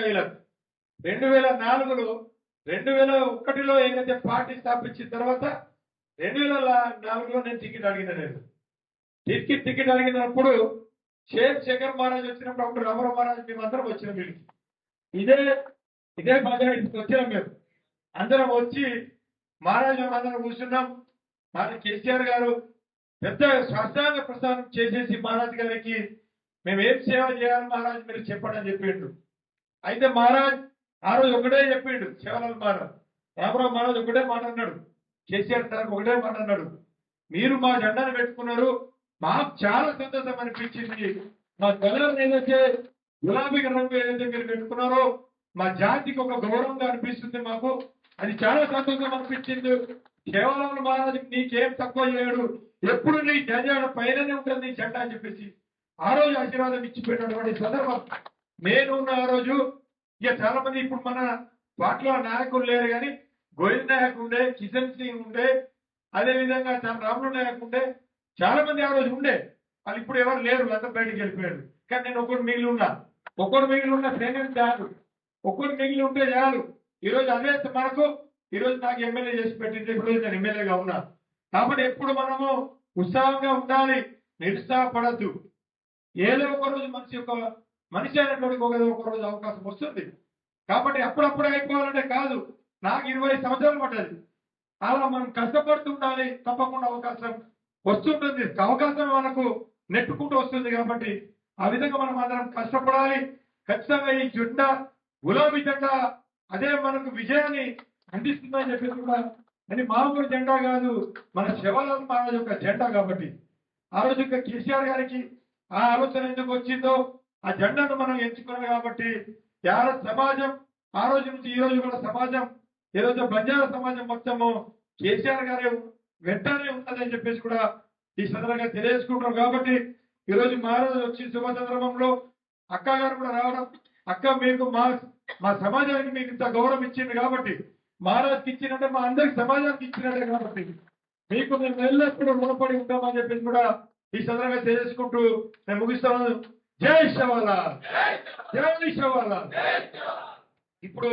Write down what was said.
కైలకు రెండు వేల నాలుగులో రెండు వేల ఒకటిలో ఏంటంటే పార్టీ స్థాపించిన తర్వాత రెండు వేల నాలుగులో నేను టికెట్ అడిగిన నేను. టికెట్ టికెట్ అడిగినప్పుడు షేక్ శేఖర్ మహారాజ్ వచ్చినప్పుడు అప్పుడు రామరావు మహారాజ్ మేమందరం వచ్చిన వీళ్ళకి ఇదే ఇదే పంచాయతీకి వచ్చినాం మేము. అందరం వచ్చి మహారాజు అందరం కూర్చున్నాం. మన కేసీఆర్ గారు పెద్ద స్వస్థాంగ ప్రసారం చేసేసి మహారాజ్ గారికి మేము ఏం సేవ చేయాలి మహారాజ్ మీరు చెప్పండి అని చెప్పిండు. అయితే మహారాజ్ ఆ రోజు ఒకటే చెప్పిండు శివలాల్ మహారాజ్. రామరావు మహారాజ్ ఒకటే మాట అన్నాడు. కేసీఆర్ సార్ ఒకటే మాట అన్నాడు. మీరు మా జెండాను పెట్టుకున్నారు. మాకు చాలా సంతోషం అనిపించింది. మా కలర్ ఏదైతే గులాబీ రంగు ఏదైతే మీరు పెట్టుకున్నారో మా జాతికి ఒక గౌరవంగా అనిపిస్తుంది మాకు. అది చాలా సంతోషం అనిపించింది. కేవలం మహారాజు నీకేం తక్కువ చేయడు. ఎప్పుడు నీ జెండా పైననే ఉంటుంది నీ జెండా అని చెప్పేసి ఆ రోజు ఆశీర్వాదం ఇచ్చిపోయినటువంటి సందర్భం. నేను ఉన్న ఆ రోజు ఇక చాలా మంది ఇప్పుడు మన పార్టీలో నాయకులు లేరు కానీ గోవింద్ నాయక్ ఉండే కిషన్ సింగ్ ఉండే అదేవిధంగా చాలా రాములు నాయక్ ఉండే చాలా మంది ఆ రోజు ఉండే. వాళ్ళు ఇప్పుడు ఎవరు లేరు అందరూ బయటకు వెళ్ళిపోయారు. కానీ నేను ఒకరు మిగిలి ఉన్నా ఒకరు మిగిలి ఉన్న శ్రేణి చాలు. ఒకరు మిగిలి ఉంటే చాలు. ఈరోజు అదే మనకు ఈ రోజు నాకు ఎమ్మెల్యే చేసి పెట్టింది ఇప్పుడు నేను ఎమ్మెల్యేగా ఉన్నా. కాబట్టి ఎప్పుడు మనము ఉత్సాహంగా ఉండాలి నిరుత్సాహపడద్దు. ఏదో ఒక రోజు మనిషి యొక్క మనిషి అయినటువంటి ఒక ఒక రోజు అవకాశం వస్తుంది. కాబట్టి అప్పుడప్పుడు అయిపోవాలంటే కాదు. నాకు ఇరవై సంవత్సరాలు పడ్డది. అలా మనం కష్టపడుతూ ఉండాలి. తప్పకుండా అవకాశం వస్తుంటుంది. అవకాశం మనకు నెట్టుకుంటూ వస్తుంది కాబట్టి ఆ విధంగా మనం అందరం కష్టపడాలి. ఖచ్చితంగా ఈ జెండా గులాబీ జెండా అదే మనకు విజయాన్ని అందిస్తుందని చెప్పేసి కూడా అని మామూలు జెండా కాదు. మన శివలాల్ మహారాజ్ యొక్క జెండా కాబట్టి. ఆ రోజు ఇంకా కేసీఆర్ గారికి ఆ ఆలోచన ఎందుకు వచ్చిందో ఆ జెండాను మనం ఎంచుకున్నాం కాబట్టి యార సమాజం ఆ రోజు నుంచి ఈ రోజు కూడా సమాజం ఈ రోజు బంజారా సమాజం మొత్తము కేసీఆర్ గారి వెంటనే ఉన్నదని చెప్పేసి కూడా ఈ సందర్భంగా తెలియజేసుకుంటున్నాం కాబట్టి ఈ రోజు మహారాజు వచ్చి శుభ సందర్భంలో అక్క గారు కూడా రావడం అక్క మీకు మా మా సమాజానికి మీకు ఇంత గౌరవం ఇచ్చింది కాబట్టి మహారాజుకి ఇచ్చినట్టే మా అందరికి సమాజానికి ఇచ్చినట్టే కాబట్టి మీకు మేము ఎల్లప్పుడూ రుణపడి ఉంటామని చెప్పేసి కూడా ఈ సందర్భంగా తెలియజేసుకుంటూ నేను ముగిస్తాను. జై శవాలా జై శవాలా ఇప్పుడు